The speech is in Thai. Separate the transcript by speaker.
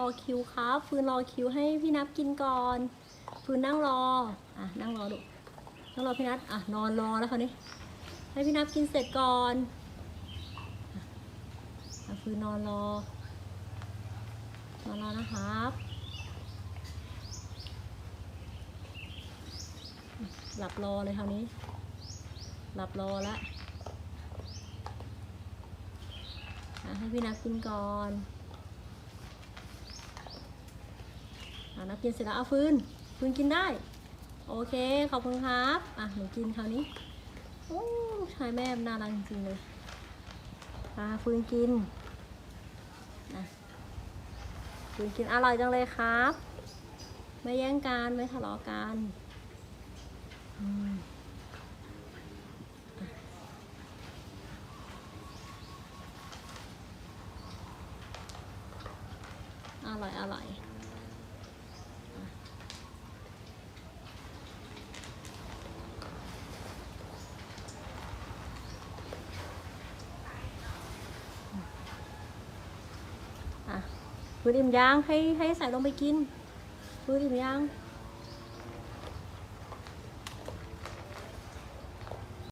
Speaker 1: รอคิวครับ ฟืนรอคิวให้พี่นับกินก่อน ฟืนนั่งรอ อะนั่งรอดูนั่งรอพี่นัทอะนอนรอแล้วคราวนี้ ให้พี่นับกินเสร็จก่อนอะฟืนนอนรอนอนรอนะครับหลับรอเลยคราวนี้ หลับรอแล้วอะให้พี่นับกินก่อนอะ นับกินเสร็จแล้วเอาฟืนฟืนกินได้ โอเค ขอบคุณครับ อะหนูกินคราวนี้โอ้ชายแม่น่ารักจริงเลยอะฟืนกินอะฟืนกินอร่อยจังเลยครับ ไม่แย่งกันไม่ทะเลาะกันอร่อยอร่อย ฟืนอิ่มยังให้ให้ใส่ลงไปกินฟืนอิ่มยัง